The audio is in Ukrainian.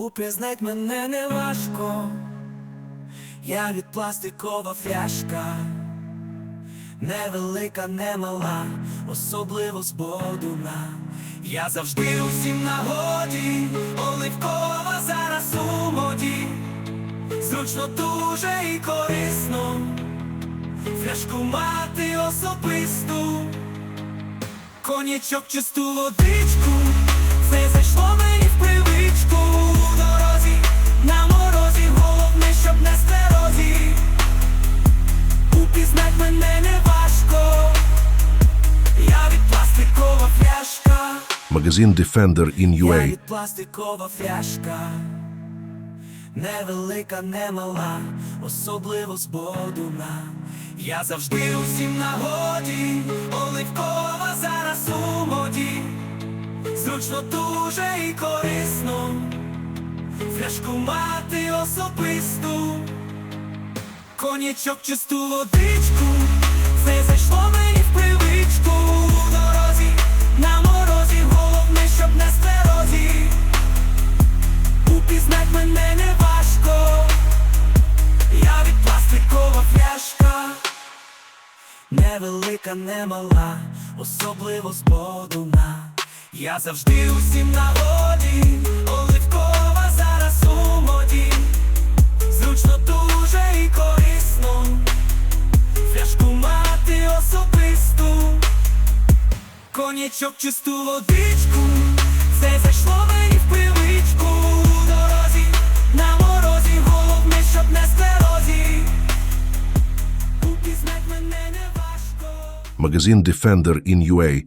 Упізнать мене не важко, я від пластикова фляжка, невелика, не мала, особливо з бодуна. Я завжди усім нагоді, оливкова зараз у моді, зручно дуже і корисно, фляжку мати особисту, конячок чисту водичку, Упізнать мене не важко, я від пластикова фляжка. Магазин Defender in Я від пластикова фляжка, невелика, не мала, особливо з бодуна. Я завжди усім нагоді, оливкова зараз у моді, зручно дуже і корисно, фляжку мати особисту, конячок чисту водичку, це зайшло мені в привичку. У дорозі, на морозі, головне, щоб не склерозі. Упізнать мене не важко, я від пластикова фляжка, невелика, не мала, особливо з. Я завжди усім нагоді, Конячок чисту водичку, це зайшло мені в привичку у дорозі, на морозі, головне, щоб не склерозі. Упізнать мене не важко. Магазин Defender in UA